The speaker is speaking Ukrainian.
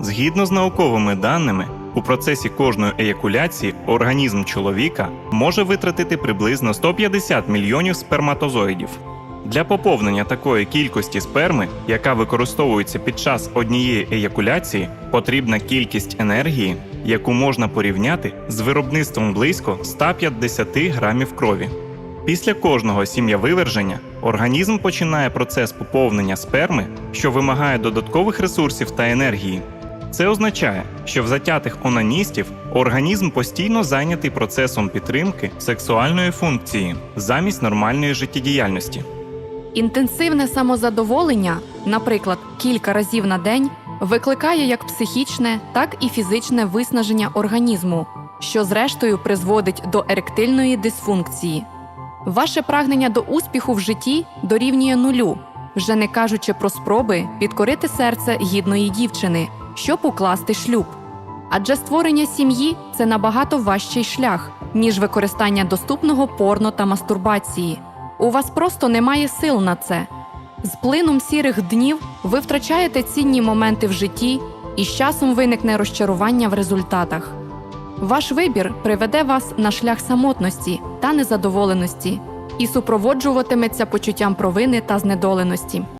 Згідно з науковими даними, у процесі кожної еякуляції організм чоловіка може витратити приблизно 150 мільйонів сперматозоїдів. Для поповнення такої кількості сперми, яка використовується під час однієї еякуляції, потрібна кількість енергії, яку можна порівняти з виробництвом близько 150 грамів крові. Після кожного сім'явиверження організм починає процес поповнення сперми, що вимагає додаткових ресурсів та енергії. Це означає, що в затятих онаністів організм постійно зайнятий процесом підтримки сексуальної функції замість нормальної життєдіяльності. Інтенсивне самозадоволення, наприклад, кілька разів на день, викликає як психічне, так і фізичне виснаження організму, що зрештою призводить до еректильної дисфункції. Ваше прагнення до успіху в житті дорівнює нулю, вже не кажучи про спроби підкорити серце гідної дівчини, щоб укласти шлюб. Адже створення сім'ї це набагато важчий шлях, ніж використання доступного порно та мастурбації. У вас просто немає сил на це. З плином сірих днів ви втрачаєте цінні моменти в житті, і з часом виникне розчарування в результатах. Ваш вибір приведе вас на шлях самотності та незадоволеності і супроводжуватиметься почуттям провини та знедоленості.